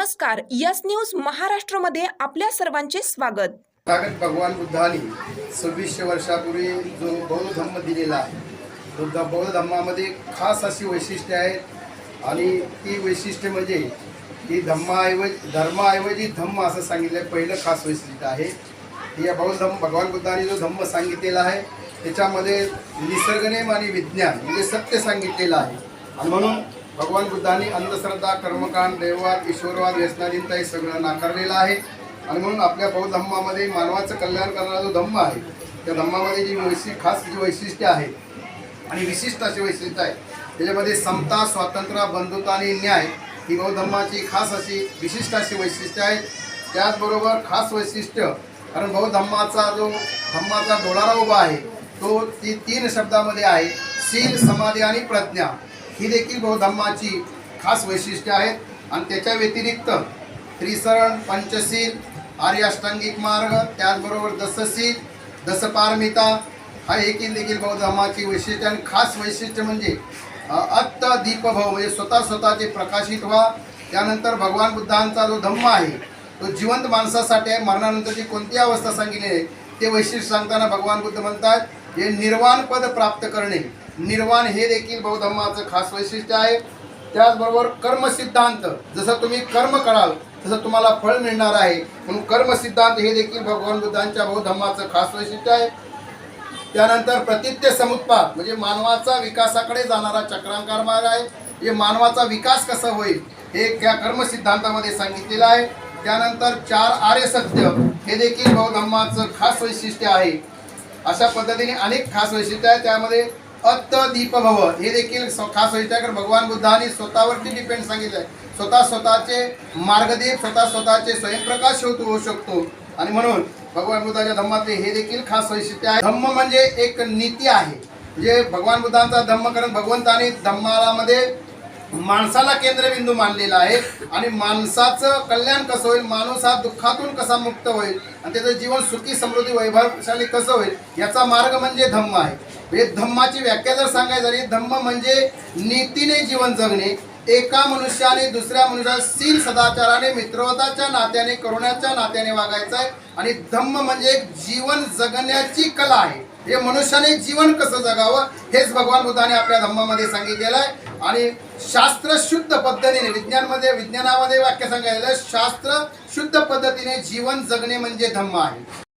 नमस्कार yes news महाराष्ट्रमध्ये आपल्या सर्वांचे स्वागत. तथागत भगवान बुद्धाने सव्वीसशे वर्षापूर्वी जो बौद्ध धम्म दिलेला आहे बुद्ध बौद्ध धम्मामध्ये खास अशी वैशिष्ट्ये आहेत आणि ती वैशिष्ट्य म्हणजे की धम्माऐवजी धर्माऐवजी धम्म असं सांगितलं पहिलं खास वैशिष्ट्य आहे. या बौद्ध धम्म भगवान बुद्धाने जो धम्म सांगितलेला आहे त्याच्यामध्ये निसर्गनेम आणि विज्ञान म्हणजे सत्य सांगितलेलं आहे. आणि म्हणून भगवान बुद्धांनी अंधश्रद्धा कर्मकांड देववाद ईश्वरवाद व्यसनाधीनता हे सगळं नाकारलेलं आहे. आणि म्हणून आपल्या बौद्ध धम्मामध्ये मानवाचं कल्याण करणारा जो धम्म आहे त्या धम्मामध्ये जी वैशि खास जी वैशिष्ट्य आहे आणि विशिष्ट अशी वैशिष्ट्य आहे त्याच्यामध्ये समता स्वातंत्र्य बंधुता आणि न्याय ही बौद्ध धम्माची खास अशी विशिष्ट अशी वैशिष्ट्य आहेत त्याचबरोबर खास वैशिष्ट्य कारण बौद्ध धम्माचा जो धम्माचा डोळारा उभा आहे तो ती तीन शब्दामध्ये आहे शील समाधी आणि प्रज्ञा. ही देखील बौद्ध धम्माची खास वैशिष्ट्ये आहेत. आणि त्याच्या व्यतिरिक्त त्रिसरण पंचशील आर्याष्टांगिक मार्ग त्याचबरोबर दसशील दसपारमिता हा एकही देखील बौद्ध धर्माची वैशिष्ट्य आणि खास वैशिष्ट्य म्हणजे अत्त दीपभव म्हणजे स्वतः स्वतःचे प्रकाशित व्हा. त्यानंतर भगवान बुद्धांचा जो धम्म आहे तो जिवंत माणसासाठी आहे. मरणानंतरची कोणती अवस्था सांगितली आहे ते वैशिष्ट्य सांगताना भगवान बुद्ध म्हणतात हे निर्वाण पद प्राप्त करणे. निर्वाण हे देखील बौद्ध खास वैशिष्ट्य आहे. त्याचबरोबर कर्मसिद्धांत. जसं तुम्ही कर्म कराल तसं तुम्हाला फळ मिळणार आहे. म्हणून कर्मसिद्धांत हे देखील भगवान बुद्धांच्या बौद्ध खास वैशिष्ट्य आहे. त्यानंतर प्रतित्य समुत्पाद म्हणजे मानवाचा विकासाकडे जाणारा चक्रांकार मार्ग आहे. हे मानवाचा विकास कसा होईल हे त्या कर्मसिद्धांतामध्ये सांगितलेलं आहे. त्यानंतर चार आर्य सत्य हे देखील बौद्ध खास वैशिष्ट्य आहे. अशा पद्धतीने अनेक खास वैशिष्ट्य आहे त्यामध्ये अत्त दीपभव हे देखील खास वैशिष्ट्य आहे कारण भगवान बुद्धाने स्वतःवरती डिपेंड सांगितलं आहे स्वतः स्वतःचे मार्गदीप स्वतः स्वतःचे स्वयंप्रकाश होतो होऊ शकतो. आणि म्हणून भगवान बुद्धाच्या धम्मातले हे देखील खास वैशिष्ट्य आहे. धम्म म्हणजे एक नीती आहे. जे भगवान बुद्धांचा धम्म कारण भगवंताने धम्मालामध्ये माणसाला केंद्रबिंदू मानलेला आहे. आणि माणसाचं कल्याण कसं होईल? माणूस हा दुःखातून कसा मुक्त होईल? आणि त्याचं जीवन सुखी समृद्धी वैभवशाली कसं होईल? याचा मार्ग म्हणजे धम्म आहे. हे धम्माची व्याख्या जर सांगायची झाली धम्म म्हणजे नीतीने जीवन जगणे. एका मनुष्याने दुसऱ्या मनुष्याला सील सदाचाराने मित्रवताच्या नात्याने करुणाच्या नात्याने वागायचं आहे. आणि धम्म म्हणजे एक जीवन जगण्याची कला आहे. हे मनुष्याने जीवन कसं जगावं? हेच भगवान बुद्धाने आपल्या धम्मामध्ये सांगितलेलं आहे. आणि शास्त्र शुद्ध पद्धतीने विज्ञानमध्ये विज्ञानामध्ये वाक्य सांगायचं शास्त्र शुद्ध पद्धतीने जीवन जगणे म्हणजे धम्म आहे.